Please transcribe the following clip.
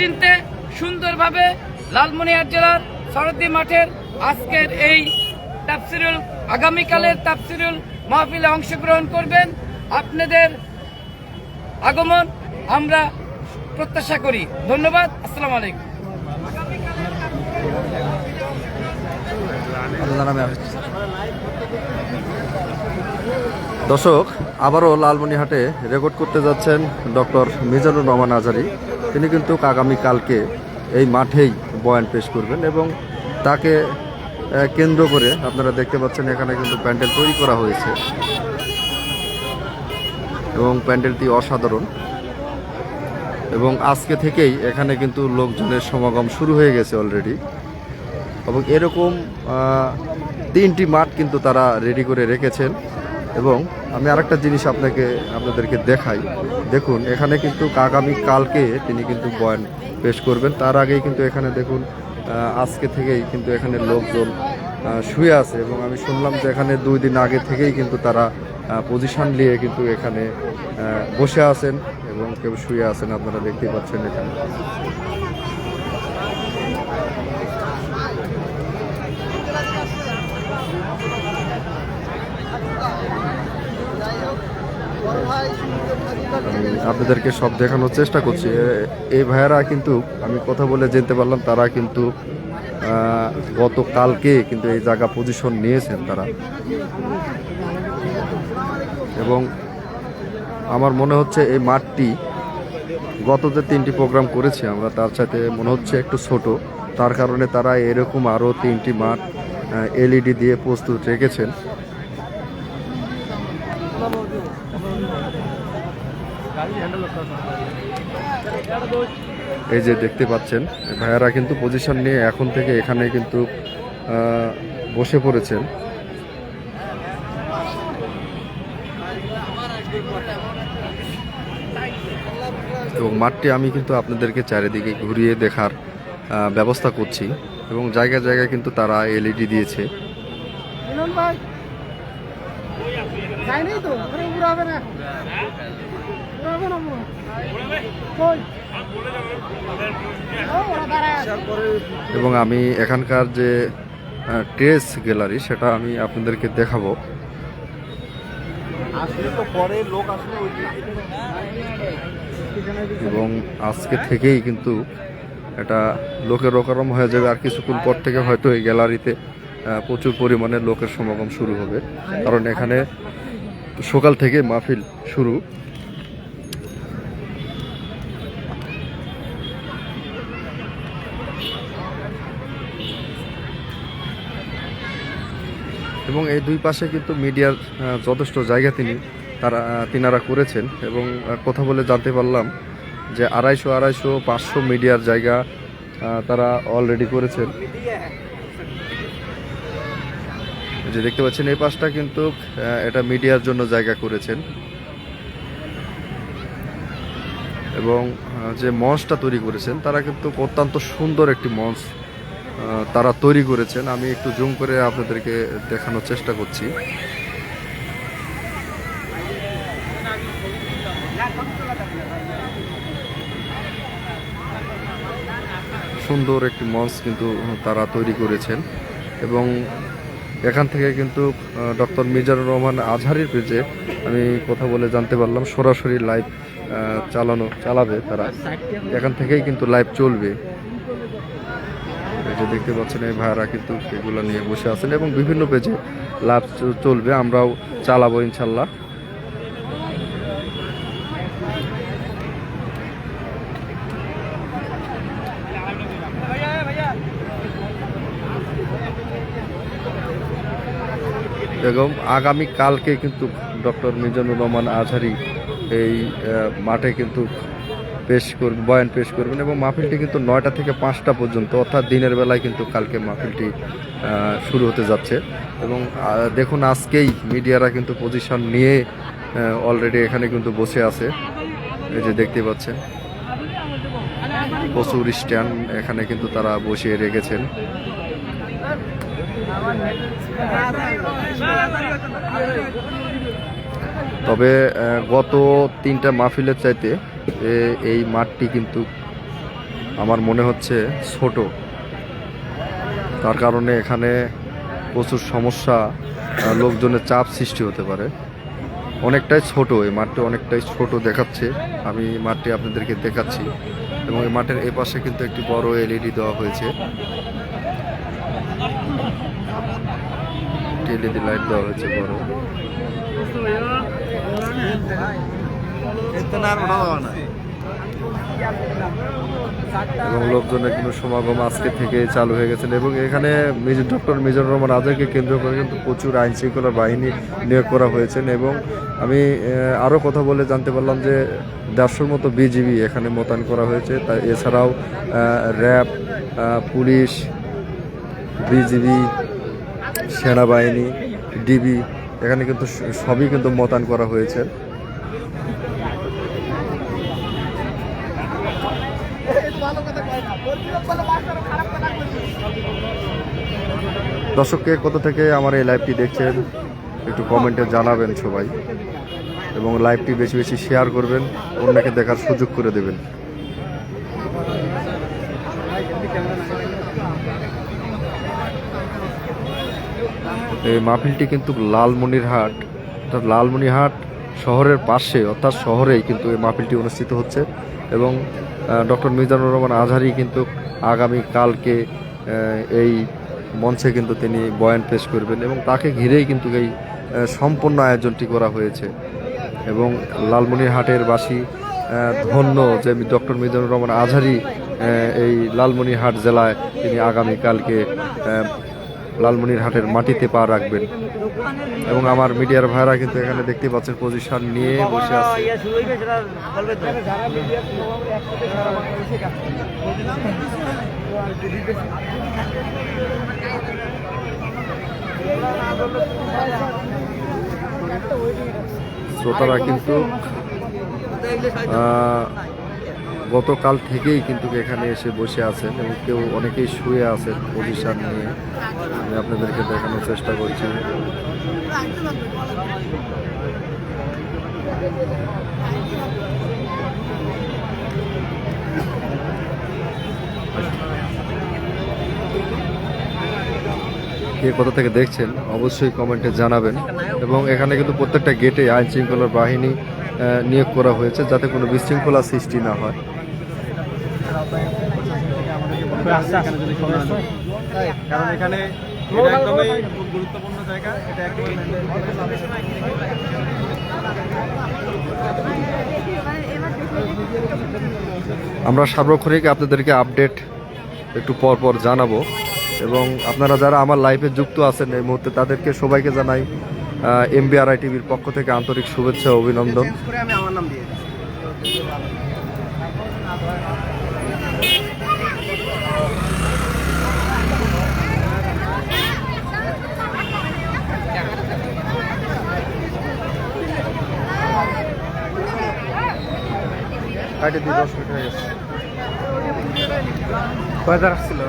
চিনতে সুন্দরভাবে লালমনিয়ার জেলার সরদি মাঠের আজকের এই তাফসিরুল, আগামীকালের তাফসিরুল মাহফিলে অংশগ্রহণ করবেন। আপনাদের আগমন আমরা প্রত্যাশা করি। ধন্যবাদ। আসসালামু আলাইকুম। দর্শক, আবারও লালমনিহাটে রেকর্ড করতে যাচ্ছেন ডক্টর মিজানুর রহমান আজারি। তিনি কিন্তু আগামীকালকে এই মাঠেই বয়ান পেশ করবেন এবং তাকে কেন্দ্র করে আপনারা দেখতে পাচ্ছেন এখানে কিন্তু প্যান্ডেল তৈরি করা হয়েছে। এবং প্যান্ডেলটি অসাধারণ। এবং আজকে থেকেই এখানে কিন্তু লোকজনের সমাগম শুরু হয়ে গেছে অলরেডি। এবং এরকম তিনটি মাঠ কিন্তু তারা রেডি করে রেখেছেন। এবং আমি আরেকটা জিনিস আপনাকে, আপনাদেরকে দেখাই। দেখুন, এখানে কিন্তু আগামী কালকে তিনি কিন্তু বয়ান পেশ করবেন। তার আগেই কিন্তু এখানে দেখুন আজকে থেকেই কিন্তু এখানে লোকজন শুয়ে আছে। এবং আমি শুনলাম যে এখানে দুই দিন আগে থেকেই কিন্তু তারা পজিশন নিয়ে কিন্তু এখানে বসে আছেন এবং কেউ শুয়ে আছেন, আপনারা দেখতেই পাচ্ছেন এখানে। আপনাদেরকে সব দেখানোর চেষ্টা করছি। এই ভাইয়ারা কিন্তু আমি কথা বলে জানতে পারলাম, তারা কিন্তু গতকালকে কিন্তু এই জায়গা পজিশন নিয়েছেন তারা। এবং আমার মনে হচ্ছে এই মাঠটি গত যে তিনটি প্রোগ্রাম করেছি আমরা, তার সাথে মনে হচ্ছে একটু ছোট। তার কারণে তারা এরকম আরও তিনটি মাঠ এলইডি দিয়ে প্রস্তুত রেখেছেন। এই যে দেখতে পাচ্ছেন, ভাইয়ারা কিন্তু পজিশন নিয়ে এখন থেকে এখানে কিন্তু বসে পড়েছেন। এবং মাঠটি আমি কিন্তু আপনাদেরকে চারিদিকে ঘুরিয়ে দেখার ব্যবস্থা করছি এবং জায়গায় জায়গায় কিন্তু তারা এলইডি দিয়েছে। যায়নি তো ওখানে উড়াবে না। উড়াবে না মনে কই? এবং আমি এখানকার যে ট্রেস গ্যালারি সেটা আমি আপনাদেরকে দেখাবো। এবং আজকে থেকেই কিন্তু এটা লোকের রকরম হয়ে যাবে। আর কিছুক্ষণ পর থেকে হয়তো এই গ্যালারিতে প্রচুর পরিমাণে লোকের সমাগম শুরু হবে। কারণ এখানে সকাল থেকে মাহফিল শুরু। এবং এই দুই পাশে কিন্তু মিডিয়ার যথেষ্ট জায়গা তিনি, তারা তিনারা করেছেন। এবং কথা বলে জানতে পারলাম যে আড়াইশো আড়াইশো, পাঁচশো মিডিয়ার জায়গা তারা অলরেডি করেছেন। যে দেখতে পাচ্ছেন, এই পাশটা কিন্তু এটা মিডিয়ার জন্য জায়গা করেছেন। এবং যে মঞ্চটা তৈরি করেছেন, তারা কিন্তু অত্যন্ত সুন্দর একটি মঞ্চ তারা তৈরি করেছেন। আমি একটু জুম করে আপনাদেরকে দেখানোর চেষ্টা করছি। সুন্দর একটি মঞ্চ কিন্তু তারা তৈরি করেছেন। এবং এখান থেকে কিন্তু ডক্টর মিজানুর রহমান আজহারির পেজে আমি কথা বলে জানতে পারলাম, সরাসরি লাইভ চালানো, চালাবে তারা। এখান থেকেই কিন্তু লাইভ চলবে। যে দেখতে পাচ্ছেন, এই ভাইয়ারা কিন্তু এগুলো নিয়ে বসে আছেন এবং বিভিন্ন পেজে লাভ চলবে। আমরাও চালাবো ইনশাল্লাহ। এবং আগামী কালকে কিন্তু ডক্টর মিজানুর রহমান আজহারি এই মাঠে কিন্তু পেশ করবেন বয়ান পেশ করবেন এবং মাহফিলটি কিন্তু নয়টা থেকে পাঁচটা পর্যন্ত, অর্থাৎ দিনের বেলায় কিন্তু কালকে মাহফিলটি শুরু হতে যাচ্ছে। এবং দেখুন আজকেই মিডিয়ারা কিন্তু পজিশন নিয়ে অলরেডি এখানে কিন্তু বসে আছে। এই যে দেখতে পাচ্ছেন, প্রচুর স্ট্যান্ড এখানে কিন্তু তারা বসিয়ে রেখেছেন। তবে গত তিনটা মাহফিলের চাইতে এই মাঠটি কিন্তু আমার মনে হচ্ছে ছোট। তার কারণে এখানে প্রচুর সমস্যা লোকজনের চাপ সৃষ্টি হতে পারে। অনেকটাই ছোট, এই মাঠটি অনেকটাই ছোট দেখাচ্ছে। আমি মাঠটি আপনাদেরকে দেখাচ্ছি। এবং এই মাঠের এ পাশে কিন্তু একটি বড় এলইডি দেওয়া হয়েছে। এলইডি লাইট দেওয়া হয়েছে বড়। এবং লোকজনের কিন্তু সমাগম আজকে থেকে চালু হয়ে গেছেন এবং এখানে মেজর ডক্টর মেজর রহমান আজাদকে কেন্দ্র করে কিন্তু প্রচুর আইন শৃঙ্খলা বাহিনী নিয়োগ করা হয়েছেন এবং আমি আরও কথা বলে জানতে পারলাম যে দেড়শোর মতো বিজিবি এখানে মোতায়েন করা হয়েছে। তাই এছাড়াও র্যাব পুলিশ, বিজিবি সেনাবাহিনী, ডিবি, এখানে কিন্তু সবই কিন্তু মোতায়েন করা হয়েছে। দর্শককে কত থেকে আমার এই লাইভটি দেখছেন, একটু কমেন্টে জানাবেন সবাই। এবং লাইভটি বেশি বেশি শেয়ার করবেন, অন্যকে দেখার সুযোগ করে দেবেন। এই মাহফিলটি কিন্তু লালমনিরহাট। অর্থাৎ লালমনিরহাট শহরের পাশে অর্থাৎ শহরেই কিন্তু এই মাহফিলটি অনুষ্ঠিত হচ্ছে এবং ডক্টর মিজানুর রহমান আজহারি কিন্তু আগামী কালকে এই মঞ্চে কিন্তু তিনি বয়ান পেশ করবেন এবং তাকে ঘিরেই কিন্তু এই সম্পূর্ণ আয়োজনটি করা হয়েছে। এবং লালমনিরহাটের বাসী ধন্য যে ডক্টর মিজানুর রহমান আজহারি এই লালমনিরহাট জেলায় তিনি আগামী কালকে আহ, লালমনিরহাটের মাটিতে পা রাখবেন। এবং আমার মিডিয়ার ভাইরা কিন্তু এখানে দেখতে পাচ্ছেন পজিশন নিয়ে বসে আছে। শ্রোতারা কিন্তু গতকাল থেকেই কিন্তু এখানে এসে বসে আছেন এবং কেউ অনেকেই শুয়ে আছেন পজিশন নিয়ে। আমি আপনাদেরকে দেখানোর চেষ্টা করছি। কে কোথা থেকে দেখছেন, অবশ্যই কমেন্টে জানাবেন। এবং এখানে কিন্তু প্রত্যেকটা গেটে আইন শৃঙ্খলার বাহিনী নিয়োগ করা হয়েছে যাতে কোনো বিশৃঙ্খলা সৃষ্টি না হয়। কারণ এখানে এটা একদমই খুব গুরুত্বপূর্ণ জায়গা এটা একদমই আমরা সার্বক্ষণিক আপনাদেরকে আপডেট একটু পর পর জানাব এবং আপনারা যারা আমার লাইফে যুক্ত আছেন এই মুহূর্তে তাদেরকে সবাইকে জানাই এমবিআরআই টিভির পক্ষ থেকে আন্তরিক শুভেচ্ছা ও অভিনন্দন করে আমি আমার নাম দিয়ে কাটে দিয়ে দশ মিনিট হয়ে গেছে। কয়দার আসছিল।